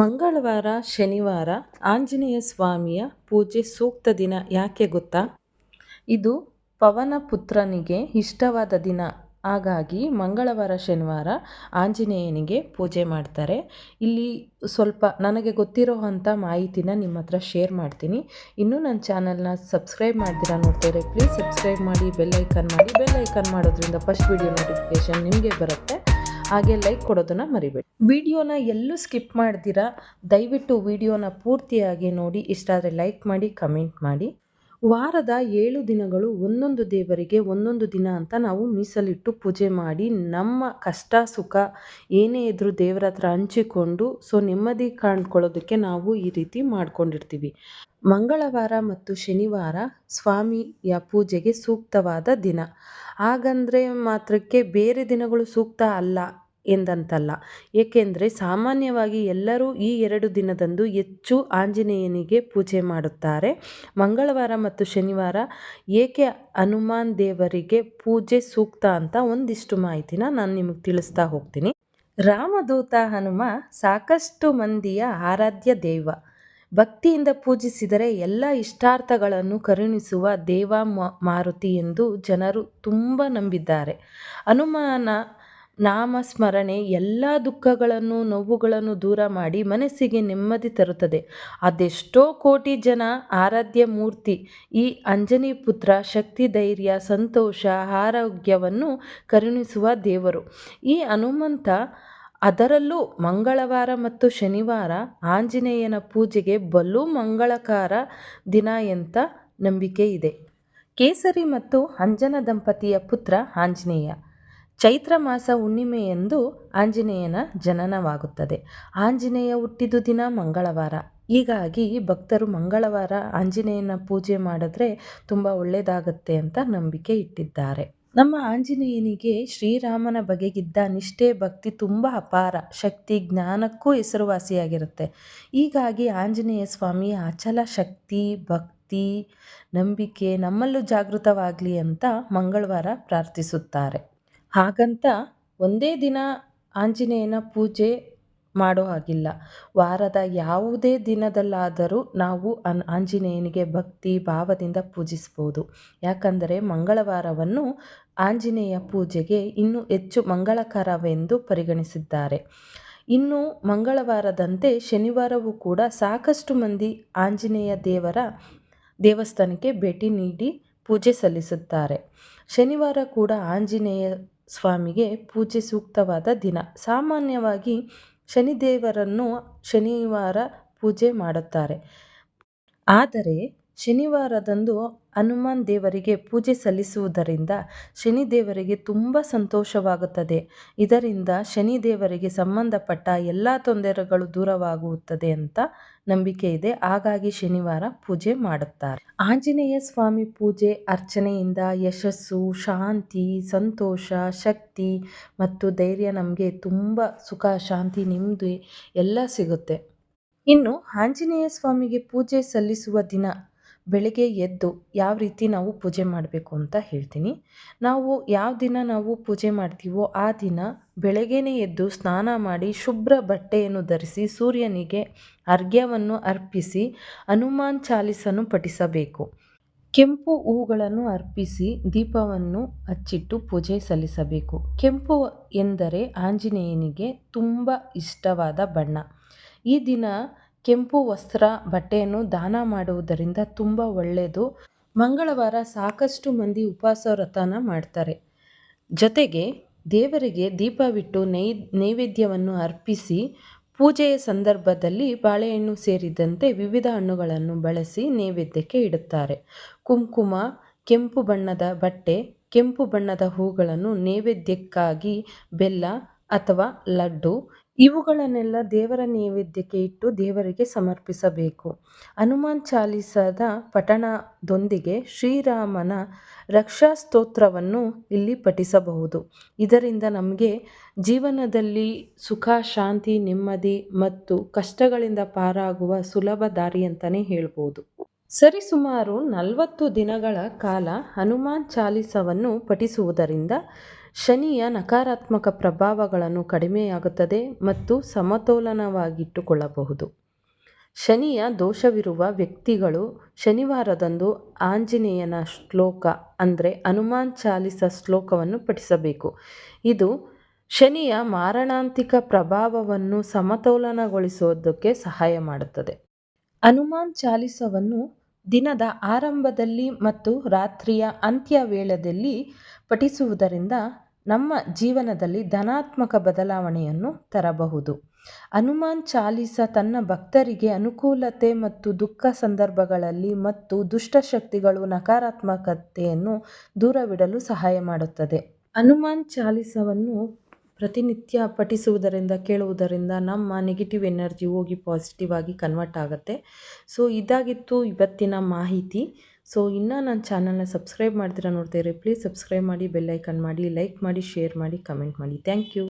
ಮಂಗಳವಾರ, ಶನಿವಾರ ಆಂಜನೇಯ ಸ್ವಾಮಿಯ ಪೂಜೆ ಸೂಕ್ತ ದಿನ ಯಾಕೆ ಗೊತ್ತಾ? ಇದು ಪವನ ಪುತ್ರನಿಗೆ ಇಷ್ಟವಾದ ದಿನ. ಹಾಗಾಗಿ ಮಂಗಳವಾರ, ಶನಿವಾರ ಆಂಜನೇಯನಿಗೆ ಪೂಜೆ ಮಾಡ್ತಾರೆ. ಇಲ್ಲಿ ಸ್ವಲ್ಪ ನನಗೆ ಗೊತ್ತಿರೋ ಅಂಥ ಮಾಹಿತಿನ ನಿಮ್ಮ ಹತ್ರ ಶೇರ್ ಮಾಡ್ತೀನಿ. ಇನ್ನೂ ನನ್ನ ಚಾನಲ್ನ ಸಬ್ಸ್ಕ್ರೈಬ್ ಮಾಡ್ತೀರಾ ನೋಡ್ತಾರೆ ಪ್ಲೀಸ್ ಸಬ್ಸ್ಕ್ರೈಬ್ ಮಾಡಿ, ಬೆಲ್ ಐಕನ್ ಮಾಡಿ. ಬೆಲ್ ಐಕನ್ ಮಾಡೋದ್ರಿಂದ ಫಸ್ಟ್ ವಿಡಿಯೋ ನೋಟಿಫಿಕೇಶನ್ ನಿಮಗೆ ಬರುತ್ತೆ. ಹಾಗೆ ಲೈಕ್ ಕೊಡೋದನ್ನು ಮರಿಬೇಡಿ. ವಿಡಿಯೋನ ಎಲ್ಲೂ ಸ್ಕಿಪ್ ಮಾಡ್ದಿರಾ, ದಯವಿಟ್ಟು ವಿಡಿಯೋನ ಪೂರ್ತಿಯಾಗಿ ನೋಡಿ, ಇಷ್ಟ ಆದರೆ ಲೈಕ್ ಮಾಡಿ ಕಮೆಂಟ್ ಮಾಡಿ. ವಾರದ ಏಳು ದಿನಗಳು ಒಂದೊಂದು ದೇವರಿಗೆ ಒಂದೊಂದು ದಿನ ಅಂತ ನಾವು ಮೀಸಲಿಟ್ಟು ಪೂಜೆ ಮಾಡಿ, ನಮ್ಮ ಕಷ್ಟ, ಸುಖ ಏನೇ ಇದ್ದರೂ ದೇವರ ಹತ್ರ ಹಂಚಿಕೊಂಡು ಸೊ ನೆಮ್ಮದಿ ಕಾಣ್ಕೊಳ್ಳೋದಕ್ಕೆ ನಾವು ಈ ರೀತಿ ಮಾಡ್ಕೊಂಡಿರ್ತೀವಿ. ಮಂಗಳವಾರ ಮತ್ತು ಶನಿವಾರ ಸ್ವಾಮಿಯ ಪೂಜೆಗೆ ಸೂಕ್ತವಾದ ದಿನ. ಹಾಗಂದರೆ ಮಾತ್ರಕ್ಕೆ ಬೇರೆ ದಿನಗಳು ಸೂಕ್ತ ಅಲ್ಲ. ಎಂದಂತಲ್ಲ. ಏಕೆಂದರೆ ಸಾಮಾನ್ಯವಾಗಿ ಎಲ್ಲರೂ ಈ ಎರಡು ದಿನದಂದು ಹೆಚ್ಚು ಆಂಜನೇಯನಿಗೆ ಪೂಜೆ ಮಾಡುತ್ತಾರೆ. ಮಂಗಳವಾರ ಮತ್ತು ಶನಿವಾರ ಏಕೆ ಹನುಮಾನ್ ದೇವರಿಗೆ ಪೂಜೆ ಸೂಕ್ತ ಅಂತ ಒಂದಿಷ್ಟು ಮಾಹಿತಿನ ನಾನು ನಿಮಗೆ ತಿಳಿಸ್ತಾ ಹೋಗ್ತೀನಿ. ರಾಮದೂತ ಹನುಮ ಸಾಕಷ್ಟು ಮಂದಿಯ ಆರಾಧ್ಯ ದೈವ. ಭಕ್ತಿಯಿಂದ ಪೂಜಿಸಿದರೆ ಎಲ್ಲ ಇಷ್ಟಾರ್ಥಗಳನ್ನು ಕರುಣಿಸುವ ದೇವ ಮಾರುತಿ ಎಂದು ಜನರು ತುಂಬ ನಂಬಿದ್ದಾರೆ. ಹನುಮಾನ ನಾಮಸ್ಮರಣೆ ಎಲ್ಲ ದುಃಖಗಳನ್ನು, ನೋವುಗಳನ್ನು ದೂರ ಮಾಡಿ ಮನಸ್ಸಿಗೆ ನೆಮ್ಮದಿ ತರುತ್ತದೆ. ಅದೆಷ್ಟೋ ಕೋಟಿ ಜನ ಆರಾಧ್ಯ ಮೂರ್ತಿ, ಈ ಅಂಜನಿ ಪುತ್ರ ಶಕ್ತಿ, ಧೈರ್ಯ, ಸಂತೋಷ, ಆರೋಗ್ಯವನ್ನು ಕರುಣಿಸುವ ದೇವರು. ಈ ಹನುಮಂತ ಅದರಲ್ಲೂ ಮಂಗಳವಾರ ಮತ್ತು ಶನಿವಾರ ಆಂಜನೇಯನ ಪೂಜೆಗೆ ಬಲು ಮಂಗಳಕಾರ ದಿನ ಎಂತ ನಂಬಿಕೆ ಇದೆ. ಕೇಸರಿ ಮತ್ತು ಅಂಜನ ದಂಪತಿಯ ಪುತ್ರ ಆಂಜನೇಯ. ಚೈತ್ರ ಮಾಸ ಹುಣ್ಣಿಮೆಯಂದು ಆಂಜನೇಯನ ಜನನವಾಗುತ್ತದೆ. ಆಂಜನೇಯ ಹುಟ್ಟಿದ ದಿನ ಮಂಗಳವಾರ. ಹೀಗಾಗಿ ಭಕ್ತರು ಮಂಗಳವಾರ ಆಂಜನೇಯನ ಪೂಜೆ ಮಾಡಿದ್ರೆ ತುಂಬ ಒಳ್ಳೆಯದಾಗುತ್ತೆ ಅಂತ ನಂಬಿಕೆ ಇಟ್ಟಿದ್ದಾರೆ. ನಮ್ಮ ಆಂಜನೇಯನಿಗೆ ಶ್ರೀರಾಮನ ಬಗೆಗಿದ್ದ ನಿಷ್ಠೆ, ಭಕ್ತಿ ತುಂಬ ಅಪಾರ. ಶಕ್ತಿ, ಜ್ಞಾನಕ್ಕೂ ಹೆಸರುವಾಸಿಯಾಗಿರುತ್ತೆ. ಹೀಗಾಗಿ ಆಂಜನೇಯ ಸ್ವಾಮಿ ಅಚಲ ಶಕ್ತಿ, ಭಕ್ತಿ, ನಂಬಿಕೆ ನಮ್ಮಲ್ಲೂ ಜಾಗೃತವಾಗಲಿ ಅಂತ ಮಂಗಳವಾರ ಪ್ರಾರ್ಥಿಸುತ್ತಾರೆ. ಹಾಗಂತ ಒಂದೇ ದಿನ ಆಂಜನೇಯನ ಪೂಜೆ ಮಾಡೋ ಹಾಗಿಲ್ಲ. ವಾರದ ಯಾವುದೇ ದಿನದಲ್ಲಾದರೂ ನಾವು ಅನ್ ಆಂಜನೇಯನಿಗೆ ಭಕ್ತಿ ಭಾವದಿಂದ ಪೂಜಿಸ್ಬೋದು. ಯಾಕಂದರೆ ಮಂಗಳವಾರವನ್ನು ಆಂಜನೇಯ ಪೂಜೆಗೆ ಇನ್ನೂ ಹೆಚ್ಚು ಮಂಗಳಕರವೆಂದು ಪರಿಗಣಿಸಿದ್ದಾರೆ. ಇನ್ನು ಮಂಗಳವಾರದಂತೆ ಶನಿವಾರವೂ ಕೂಡ ಸಾಕಷ್ಟು ಮಂದಿ ಆಂಜನೇಯ ದೇವರ ದೇವಸ್ಥಾನಕ್ಕೆ ಭೇಟಿ ನೀಡಿ ಪೂಜೆ ಸಲ್ಲಿಸುತ್ತಾರೆ. ಶನಿವಾರ ಕೂಡ ಆಂಜನೇಯ ಸ್ವಾಮಿಗೆ ಪೂಜೆ ಸೂಕ್ತವಾದ ದಿನ. ಸಾಮಾನ್ಯವಾಗಿ ಶನಿದೇವರನ್ನು ಶನಿವಾರ ಪೂಜೆ ಮಾಡುತ್ತಾರೆ. ಆದರೆ ಶನಿವಾರದಂದು ಹನುಮಾನ್ ದೇವರಿಗೆ ಪೂಜೆ ಸಲ್ಲಿಸುವುದರಿಂದ ಶನಿ ದೇವರಿಗೆ ತುಂಬ ಸಂತೋಷವಾಗುತ್ತದೆ. ಇದರಿಂದ ಶನಿ ದೇವರಿಗೆ ಸಂಬಂಧಪಟ್ಟ ಎಲ್ಲ ತೊಂದರೆಗಳು ದೂರವಾಗುತ್ತದೆ ಅಂತ ನಂಬಿಕೆ ಇದೆ. ಹಾಗಾಗಿ ಶನಿವಾರ ಪೂಜೆ ಮಾಡುತ್ತಾರೆ. ಆಂಜನೇಯ ಸ್ವಾಮಿ ಪೂಜೆ ಅರ್ಚನೆಯಿಂದ ಯಶಸ್ಸು, ಶಾಂತಿ, ಸಂತೋಷ, ಶಕ್ತಿ ಮತ್ತು ಧೈರ್ಯ ನಮಗೆ ತುಂಬ ಸುಖ, ಶಾಂತಿ, ನೆಮ್ಮದಿ ಎಲ್ಲ ಸಿಗುತ್ತೆ. ಇನ್ನು ಆಂಜನೇಯ ಸ್ವಾಮಿಗೆ ಪೂಜೆ ಸಲ್ಲಿಸುವ ದಿನ ಬೆಳಗ್ಗೆ ಎದ್ದು ಯಾವ ರೀತಿ ನಾವು ಪೂಜೆ ಮಾಡಬೇಕು ಅಂತ ಹೇಳ್ತೀನಿ. ನಾವು ಯಾವ ದಿನ ನಾವು ಪೂಜೆ ಮಾಡ್ತೀವೋ ಆ ದಿನ ಬೆಳಗ್ಗೆನೇ ಎದ್ದು ಸ್ನಾನ ಮಾಡಿ ಶುಭ್ರ ಬಟ್ಟೆಯನ್ನು ಧರಿಸಿ ಸೂರ್ಯನಿಗೆ ಅರ್ಘ್ಯವನ್ನು ಅರ್ಪಿಸಿ ಹನುಮಾನ್ ಚಾಲಿಸನ್ನು ಪಠಿಸಬೇಕು. ಕೆಂಪು ಹೂಗಳನ್ನು ಅರ್ಪಿಸಿ ದೀಪವನ್ನು ಹಚ್ಚಿಟ್ಟು ಪೂಜೆ ಸಲ್ಲಿಸಬೇಕು. ಕೆಂಪು ಎಂದರೆ ಆಂಜನೇಯನಿಗೆ ತುಂಬ ಇಷ್ಟವಾದ ಬಣ್ಣ. ಈ ದಿನ ಕೆಂಪು ವಸ್ತ್ರ ಬಟ್ಟೆಯನ್ನು ದಾನ ಮಾಡುವುದರಿಂದ ತುಂಬ ಒಳ್ಳೆಯದು. ಮಂಗಳವಾರ ಸಾಕಷ್ಟು ಮಂದಿ ಉಪವಾಸ ವ್ರತನ ಮಾಡ್ತಾರೆ. ಜೊತೆಗೆ ದೇವರಿಗೆ ದೀಪವಿಟ್ಟು ನೈ, ನೈವೇದ್ಯವನ್ನು ಅರ್ಪಿಸಿ ಪೂಜೆಯ ಸಂದರ್ಭದಲ್ಲಿ ಬಾಳೆಹಣ್ಣು ಸೇರಿದಂತೆ ವಿವಿಧ ಹಣ್ಣುಗಳನ್ನು ಬಳಸಿ ನೈವೇದ್ಯಕ್ಕೆ ಇಡುತ್ತಾರೆ. ಕುಂಕುಮ, ಕೆಂಪು ಬಣ್ಣದ ಬಟ್ಟೆ, ಕೆಂಪು ಬಣ್ಣದ ಹೂಗಳನ್ನು ನೈವೇದ್ಯಕ್ಕಾಗಿ ಬೆಲ್ಲ ಅಥವಾ ಲಡ್ಡು ಇವುಗಳನ್ನೆಲ್ಲ ದೇವರ ನೈವೇದ್ಯಕ್ಕೆ ಇಟ್ಟು ದೇವರಿಗೆ ಸಮರ್ಪಿಸಬೇಕು. ಹನುಮಾನ್ ಚಾಲಿಸದ ಪಠಣದೊಂದಿಗೆ ಶ್ರೀರಾಮನ ರಕ್ಷಾ ಸ್ತೋತ್ರವನ್ನು ಇಲ್ಲಿ ಪಠಿಸಬಹುದು. ಇದರಿಂದ ನಮಗೆ ಜೀವನದಲ್ಲಿ ಸುಖ, ಶಾಂತಿ, ನೆಮ್ಮದಿ ಮತ್ತು ಕಷ್ಟಗಳಿಂದ ಪಾರಾಗುವ ಸುಲಭ ದಾರಿ ಅಂತಲೇ ಹೇಳ್ಬೋದು. ಸರಿಸುಮಾರು ನಲವತ್ತು ದಿನಗಳ ಕಾಲ ಹನುಮಾನ್ ಚಾಲಿಸವನ್ನು ಪಠಿಸುವುದರಿಂದ ಶನಿಯ ನಕಾರಾತ್ಮಕ ಪ್ರಭಾವಗಳನ್ನು ಕಡಿಮೆಯಾಗುತ್ತದೆ ಮತ್ತು ಸಮತೋಲನವಾಗಿಟ್ಟುಕೊಳ್ಳಬಹುದು. ಶನಿಯ ದೋಷವಿರುವ ವ್ಯಕ್ತಿಗಳು ಶನಿವಾರದಂದು ಆಂಜನೇಯನ ಶ್ಲೋಕ, ಅಂದರೆ ಹನುಮಾನ್ ಚಾಲಿಸ ಶ್ಲೋಕವನ್ನು ಪಠಿಸಬೇಕು. ಇದು ಶನಿಯ ಮಾರಣಾಂತಿಕ ಪ್ರಭಾವವನ್ನು ಸಮತೋಲನಗೊಳಿಸುವುದಕ್ಕೆ ಸಹಾಯ ಮಾಡುತ್ತದೆ. ಹನುಮಾನ್ ಚಾಲಿಸವನ್ನು ದಿನದ ಆರಂಭದಲ್ಲಿ ಮತ್ತು ರಾತ್ರಿಯ ಅಂತ್ಯ ವೇಳೆಯಲ್ಲಿ ಪಠಿಸುವುದರಿಂದ ನಮ್ಮ ಜೀವನದಲ್ಲಿ ಧನಾತ್ಮಕ ಬದಲಾವಣೆಯನ್ನು ತರಬಹುದು. ಹನುಮಾನ್ ಚಾಲಿಸ ತನ್ನ ಭಕ್ತರಿಗೆ ಅನುಕೂಲತೆ ಮತ್ತು ದುಃಖ ಸಂದರ್ಭಗಳಲ್ಲಿ ಮತ್ತು ದುಷ್ಟಶಕ್ತಿಗಳು ನಕಾರಾತ್ಮಕತೆಯನ್ನು ದೂರವಿಡಲು ಸಹಾಯ ಮಾಡುತ್ತದೆ. ಹನುಮಾನ್ ಚಾಲಿಸವನ್ನು ಪ್ರತಿನಿತ್ಯ ಪಠಿಸುವುದರಿಂದ, ಕೇಳುವುದರಿಂದ ನಮ್ಮ ನೆಗೆಟಿವ್ ಎನರ್ಜಿ ಹೋಗಿ ಪಾಸಿಟಿವ್ ಆಗಿ ಕನ್ವರ್ಟ್ ಆಗುತ್ತೆ. ಸೊ ಇದಾಗಿತ್ತು ಇವತ್ತಿನ ಮಾಹಿತಿ. ಸೊ ಇನ್ನೂ ನನ್ನ ಚಾನಲ್ನ ಸಬ್ಸ್ಕ್ರೈಬ್ ಮಾಡ್ತೀರಾ ನೋಡ್ತೀರಿ ಪ್ಲೀಸ್ ಸಬ್ಸ್ಕ್ರೈಬ್ ಮಾಡಿ ಬೆಲ್ಲೈಕನ್ ಮಾಡಿ, ಲೈಕ್ ಮಾಡಿ, ಶೇರ್ ಮಾಡಿ, ಕಮೆಂಟ್ ಮಾಡಿ. Thank you.